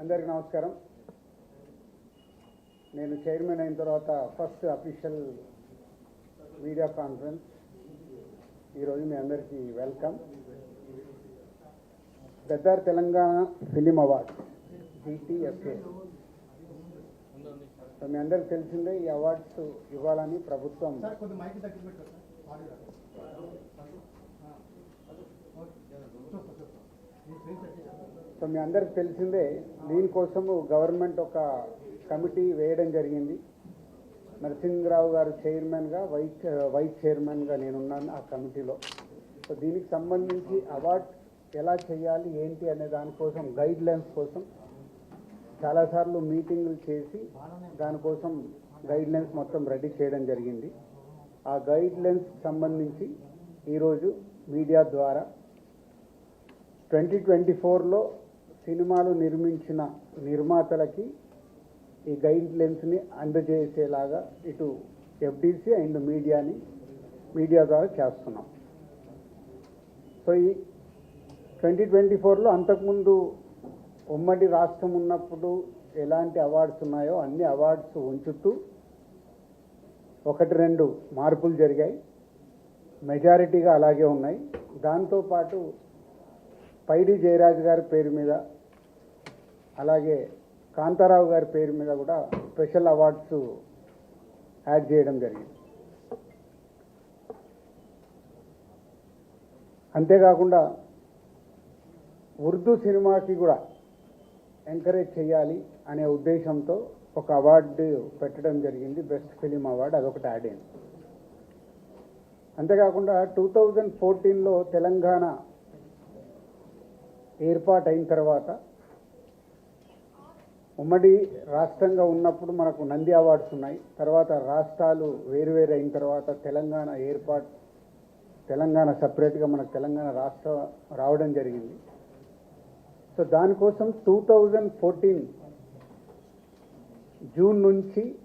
అందరికీ నమస్కారం. నేను చైర్మన్ అయిన తర్వాత ఫస్ట్ అఫీషియల్ మీడియా కాన్ఫరెన్స్. ఈరోజు మీ అందరికీ వెల్కమ్. పెద్ద తెలంగాణ ఫిలిం అవార్డ్ జీటీఎఫ్ఏ మీ అందరికి తెలిసిందే ఈ అవార్డ్స్ ఇవ్వాలని ప్రభుత్వం సో మీ అందరికి తెలిసిందే దీనికోసము గవర్నమెంట్ ఒక కమిటీ వేయడం జరిగింది. నరసింహరావు గారు చైర్మన్గా వైస్ వైస్ చైర్మన్గా నేనున్నాను ఆ కమిటీలో. సో దీనికి సంబంధించి అవార్డ్ ఎలా చేయాలి ఏంటి అనే దానికోసం గైడ్ లైన్స్ కోసం చాలాసార్లు మీటింగులు చేసి దానికోసం గైడ్ లైన్స్ మొత్తం రెడీ చేయడం జరిగింది. ఆ గైడ్ లైన్స్ సంబంధించి ఈరోజు మీడియా ద్వారా ట్వంటీ ట్వంటీ ఫోర్లో సినిమాలు నిర్మించిన నిర్మాతలకి ఈ గైడ్ లెన్స్ని అందజేసేలాగా ఇటు ఎఫ్డిసి అండ్ మీడియాని మీడియా ద్వారా చేస్తున్నాం. సో ఈ ట్వంటీ ట్వంటీ ఫోర్లో అంతకుముందు ఉమ్మడి రాష్ట్రం ఉన్నప్పుడు ఎలాంటి అవార్డ్స్ ఉన్నాయో అన్ని అవార్డ్స్ ఉంచుతూ ఒకటి రెండు మార్పులు జరిగాయి. మెజారిటీగా అలాగే ఉన్నాయి. దాంతోపాటు పైడి జయరాజు గారి పేరు మీద అలాగే కాంతారావు గారి పేరు మీద కూడా స్పెషల్ అవార్డ్స్ యాడ్ చేయడం జరిగింది. అంతేకాకుండా ఉర్దూ సినిమాకి కూడా ఎంకరేజ్ చేయాలి అనే ఉద్దేశంతో ఒక అవార్డు పెట్టడం జరిగింది. బెస్ట్ ఫిలిం అవార్డు అదొకటి యాడ్ అయింది. అంతేకాకుండా టూ థౌజండ్ ఫోర్టీన్లో తెలంగాణ ఏర్పాటు అయిన తర్వాత ఉమ్మడి రాష్ట్రంగా ఉన్నప్పుడు మనకు నంది అవార్డ్స్ ఉన్నాయి. తర్వాత రాష్ట్రాలు వేరువేరు అయిన తర్వాత తెలంగాణ ఏర్పాటు తెలంగాణ సపరేట్గా మనకు తెలంగాణ రాష్ట్ర రావడం జరిగింది. సో దానికోసం టూ థౌజండ్ ఫోర్టీన్ జూన్ నుంచి